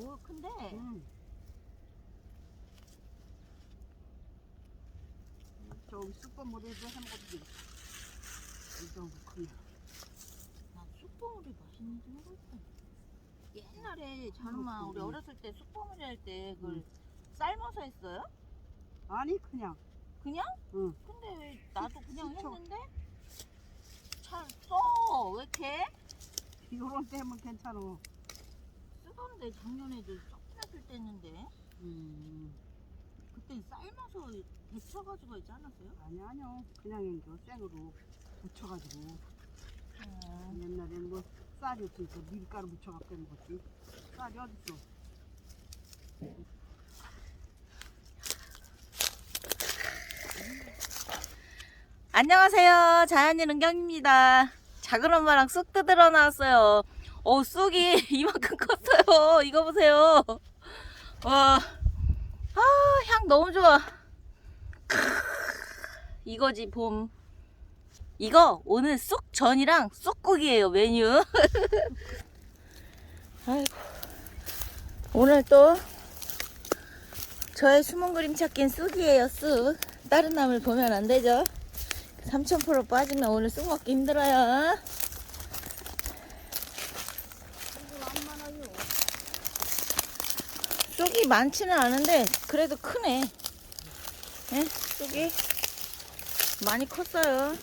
오 큰데 응. 저기 쑥버무리도 해먹어도 돼. 이 정도 크면. 나 쑥버무리 맛있는지 모르겠다. 옛날에 자누마 우리 음. 어렸을 때 쑥버무리 할 때 그걸 삶아서 했어요? 아니 그냥. 그냥? 응. 근데 왜 나도 그냥 식초. 했는데 잘 써 왜 이렇게? 이런 때 하면 괜찮아. 쓰던데 작년에도 썩했을 때 했는데 음. 그때 삶아서 데쳐가지고 하지 않았어요? 아니 아니요. 그냥 이거 생으로 묻혀가지고 어. 옛날엔 뭐 쌀이 없으니까 밀가루 묻혀갖고 해먹었지. 쌀이 어딨어? 안녕하세요. 자연인 은경입니다. 작은 엄마랑 쑥 뜯으러 나왔어요. 어, 쑥이 이만큼 컸어요. 이거 보세요. 와, 아, 향 너무 좋아. 이거지, 봄. 이거 오늘 쑥전이랑 쑥국이에요, 메뉴. 아이고. 오늘 또 저의 숨은 그림 찾기는 쑥이에요, 쑥. 다른 나물 보면 안 되죠? 3000% 빠지면 오늘 쑥 먹기 힘들어요. 쑥이 많지는 않은데 그래도 크네. 네? 쑥이 많이 컸어요.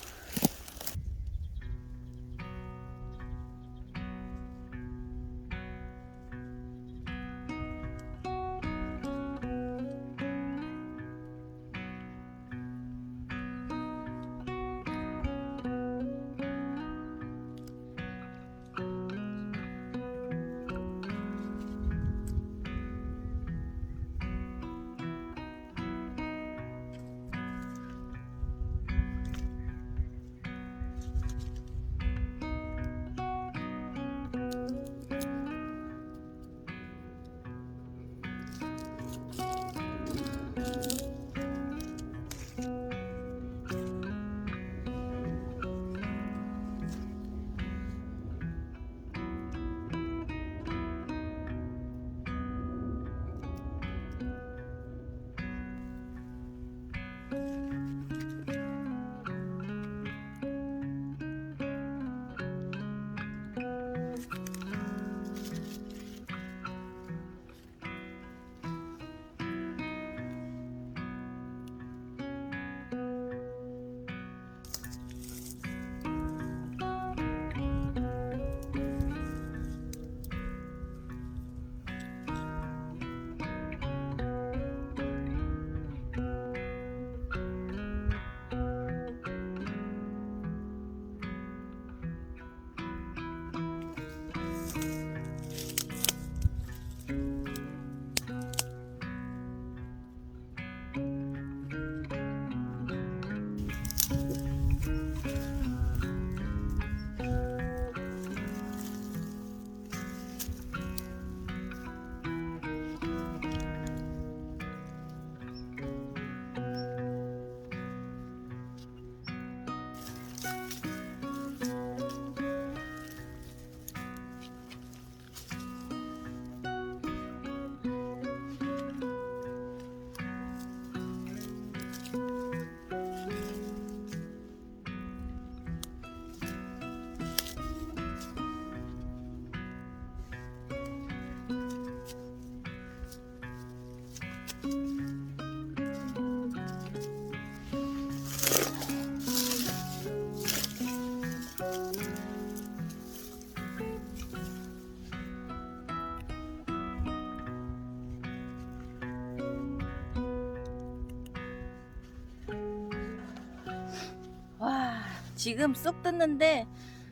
지금 쑥 뜯는데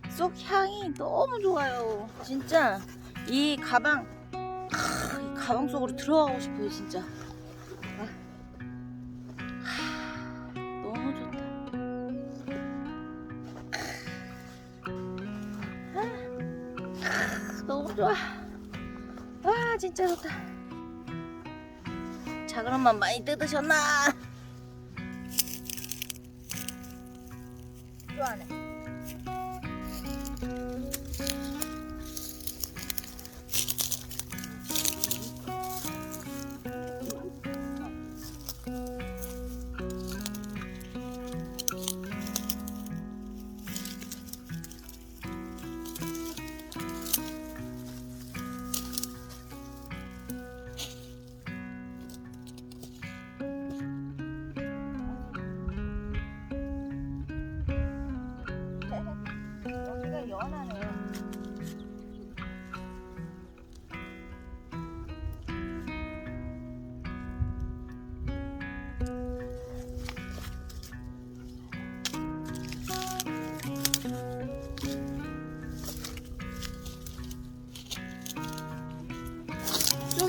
쑥 향이 너무 좋아요. 진짜 이 가방, 하, 이 가방 속으로 들어가고 싶어요, 진짜. 아. 하, 너무 좋다. 아, 아, 너무 좋아. 와, 진짜 좋다. 작은 엄마 많이 뜯으셨나? 좋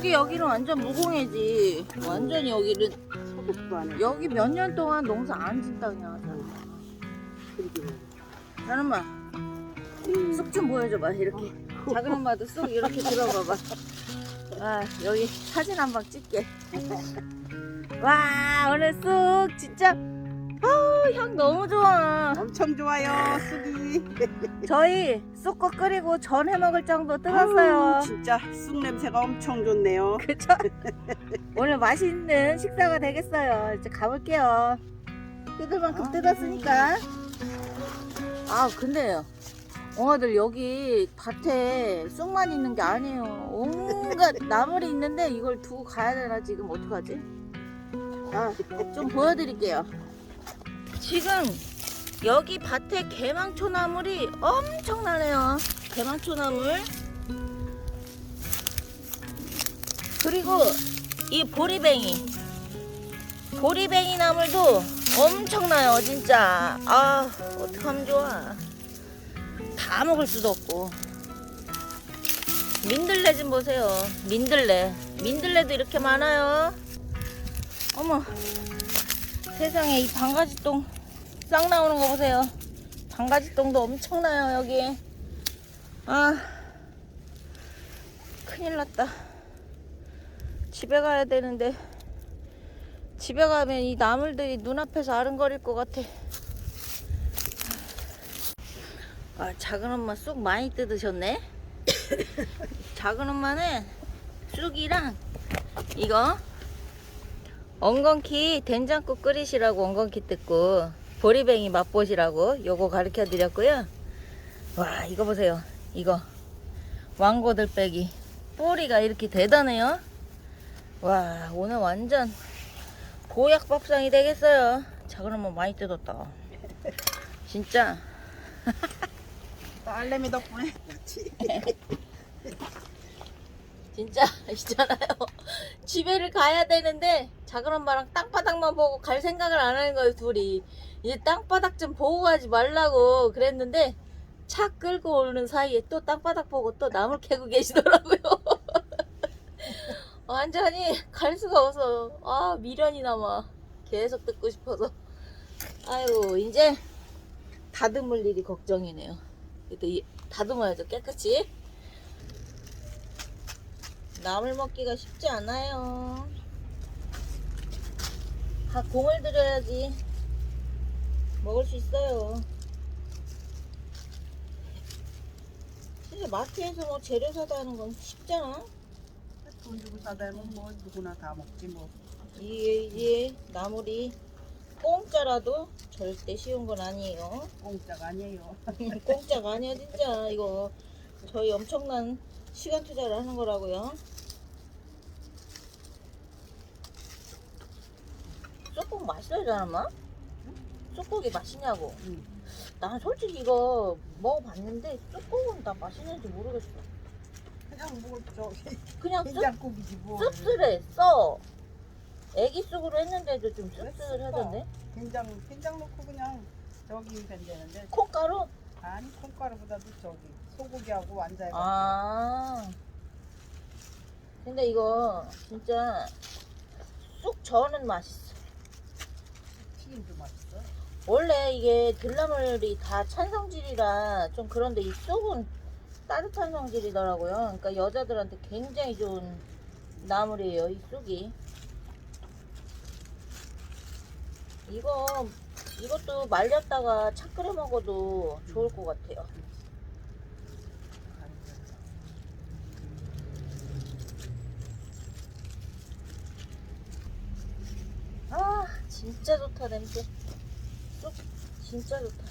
여기 여기는 완전 무공해지. 완전히 여기는. 여기 몇 년 동안 농사 안 짓다 그냥. 그러게. 자는마 쑥 좀 보여줘봐 이렇게. 작은 엄마도 쑥 이렇게 들어봐봐. 아 여기 사진 한 방 찍게. 와 오늘 쑥 진짜 아향 너무 좋아. 엄청 좋아요, 쑥이. 저희 쑥국 끓이고 전 해먹을 정도 아유, 뜯었어요. 진짜 쑥 냄새가 엄청 좋네요. 그쵸? 오늘 맛있는 식사가 되겠어요. 이제 가볼게요. 뜯을 만큼 아, 뜯었으니까. 아, 근데요. 엉아들 여기 밭에 쑥만 있는 게 아니에요. 온갖 나물이 있는데 이걸 두고 가야 되나 지금 어떡하지? 아, 좀 보여드릴게요. 지금 여기 밭에 개망초 나물이 엄청나네요. 개망초 나물. 그리고 이 보리뱅이. 보리뱅이 나물도 엄청나요 진짜. 아 어떡하면 좋아. 다 먹을 수도 없고. 민들레 좀 보세요. 민들레. 민들레도 이렇게 많아요. 어머 세상에 이 방가지똥. 싹 나오는 거 보세요. 방가지똥도 엄청나요 여기 아. 큰일 났다. 집에 가야 되는데. 집에 가면 이 나물들이 눈앞에서 아른거릴 것 같아. 아, 작은 엄마 쑥 많이 뜯으셨네. 작은 엄마는 쑥이랑 이거 엉겅키 된장국 끓이시라고 엉겅키 뜯고 보리뱅이 맛보시라고 요거 가르쳐 드렸고요. 와 이거 보세요. 이거 왕고들 빼기 뿌리가 이렇게 대단해요. 와 오늘 완전 보약 밥상이 되겠어요. 작은 엄마 많이 뜯었다. 진짜 딸내미 덕분에. 진짜 있잖아요. 집에를 가야 되는데 엄마랑 땅바닥만 보고 갈 생각을 안 하는 거예요 둘이. 이제 땅바닥 좀 보고 가지 말라고 그랬는데 차 끌고 오는 사이에 또 땅바닥 보고 또 나물 캐고 계시더라고요. 완전히 갈 수가 없어. 아 미련이 남아. 계속 듣고 싶어서. 아유 이제 다듬을 일이 걱정이네요. 그래도 이- 다듬어야죠 깨끗이. 나물 먹기가 쉽지 않아요. 다 공을 들여야지 먹을 수 있어요. 진짜 마트에서 뭐 재료 사다 하는 건 쉽잖아. 돈 주고 사다 하면 뭐 누구나 다 먹지 뭐. 이게 이게 나물이 공짜라도 절대 쉬운 건 아니에요. 공짜가 아니에요. 공짜가 아니야 진짜 이거 저희 엄청난 시간 투자를 하는 거라고요. 쑥국 맛있어요, 자나마? 쑥국이 맛있냐고. 응. 난 솔직히 이거 먹어봤는데 쑥국은 다 맛있는지 모르겠어. 그냥 뭐 저기 그냥 씁, 된장국이지 뭐. 씁쓸해, 써. 애기 쑥으로 했는데도 좀 왜 씁쓸하던데. 된장 된장 넣고 그냥 저기 된다는데 콩가루? 아니 콩가루보다도 저기 소고기하고 완자해 가 아. 근데 이거 진짜 쑥 저는 맛있어. 튀김도 맛있어. 원래 이게 들나물이 다 찬 성질이라 좀 그런데 이 쑥은 따뜻한 성질이더라고요. 그러니까 여자들한테 굉장히 좋은 나물이에요, 이 쑥이. 이거 이것도 말렸다가 차 끓여 먹어도 좋을 것 같아요. 아 진짜 좋다 냄새. 쑥 진짜 좋다